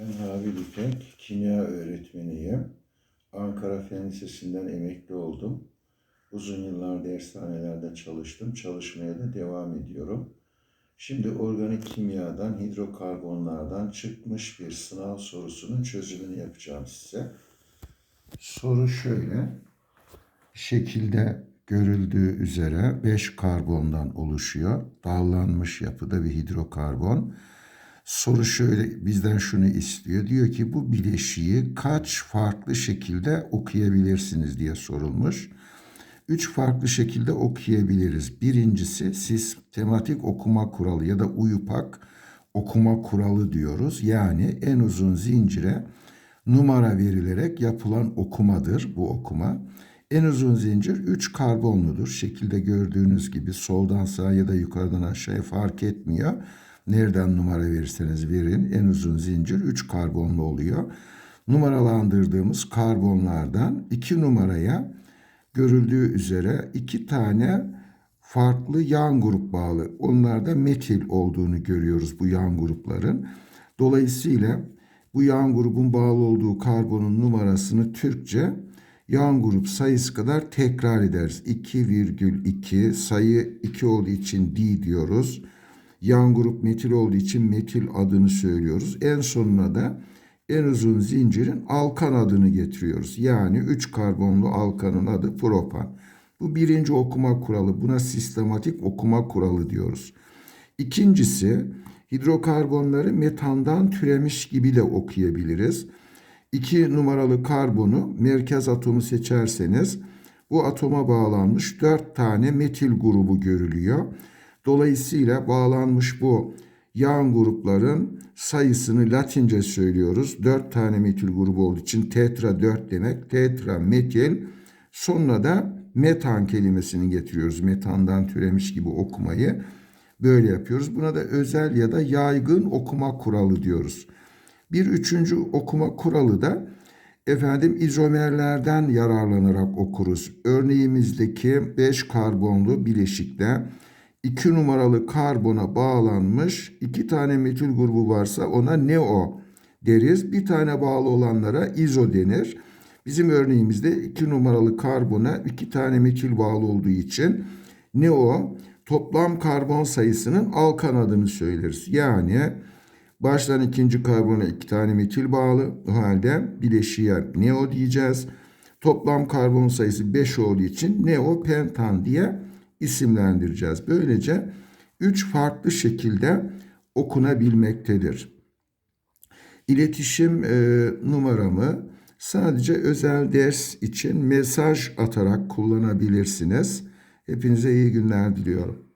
Ben Habil İpek, kimya öğretmeniyim. Ankara Fen Lisesi'nden emekli oldum. Uzun yıllar dershanelerde çalıştım. Çalışmaya da devam ediyorum. Şimdi organik kimyadan, hidrokarbonlardan çıkmış bir sınav sorusunun çözümünü yapacağım size. Soru şöyle. Şekilde görüldüğü üzere 5 karbondan oluşuyor. Dağlanmış yapıda bir hidrokarbon. Soru şöyle bizden şunu istiyor. Diyor ki bu bileşiği kaç farklı şekilde okuyabilirsiniz diye sorulmuş. Üç farklı şekilde okuyabiliriz. Birincisi sistematik okuma kuralı ya da uyupak okuma kuralı diyoruz. Yani en uzun zincire numara verilerek yapılan okumadır bu okuma. En uzun zincir 3 karbonludur. Şekilde gördüğünüz gibi soldan sağa ya da yukarıdan aşağıya fark etmiyor. Nereden numara verirseniz verin en uzun zincir 3 karbonlu oluyor. Numaralandırdığımız karbonlardan 2 numaraya görüldüğü üzere iki tane farklı yan grup bağlı. Onlarda metil olduğunu görüyoruz bu yan grupların. Dolayısıyla bu yan grubun bağlı olduğu karbonun numarasını Türkçe yan grup sayısı kadar tekrar ederiz. 2,2 sayı 2 olduğu için D diyoruz. Yan grup metil olduğu için metil adını söylüyoruz. En sonuna da en uzun zincirin alkan adını getiriyoruz. Yani 3 karbonlu alkanın adı propan. Bu birinci okuma kuralı. Buna sistematik okuma kuralı diyoruz. İkincisi hidrokarbonları metandan türemiş gibi de okuyabiliriz. 2 numaralı karbonu merkez atomu seçerseniz bu atoma bağlanmış 4 tane metil grubu görülüyor. Dolayısıyla bağlanmış bu yan grupların sayısını Latince söylüyoruz. 4 tane metil grubu olduğu için tetra 4 demek. Tetra metil. Sonra da metan kelimesini getiriyoruz. Metandan türemiş gibi okumayı böyle yapıyoruz. Buna da özel ya da yaygın okuma kuralı diyoruz. Bir üçüncü okuma kuralı da efendim izomerlerden yararlanarak okuruz. Örneğimizdeki 5 karbonlu bileşikte 2 numaralı karbona bağlanmış iki tane metil grubu varsa ona neo deriz. Bir tane bağlı olanlara izo denir. Bizim örneğimizde 2 numaralı karbona iki tane metil bağlı olduğu için neo toplam karbon sayısının alkan adını söyleriz. Yani baştan ikinci karbona iki tane metil bağlı o halde bileşiğe neo diyeceğiz. Toplam karbon sayısı 5 olduğu için neopentan diye isimlendireceğiz. Böylece üç farklı şekilde okunabilmektedir. İletişim e, numaramı sadece özel ders için mesaj atarak kullanabilirsiniz. Hepinize iyi günler diliyorum.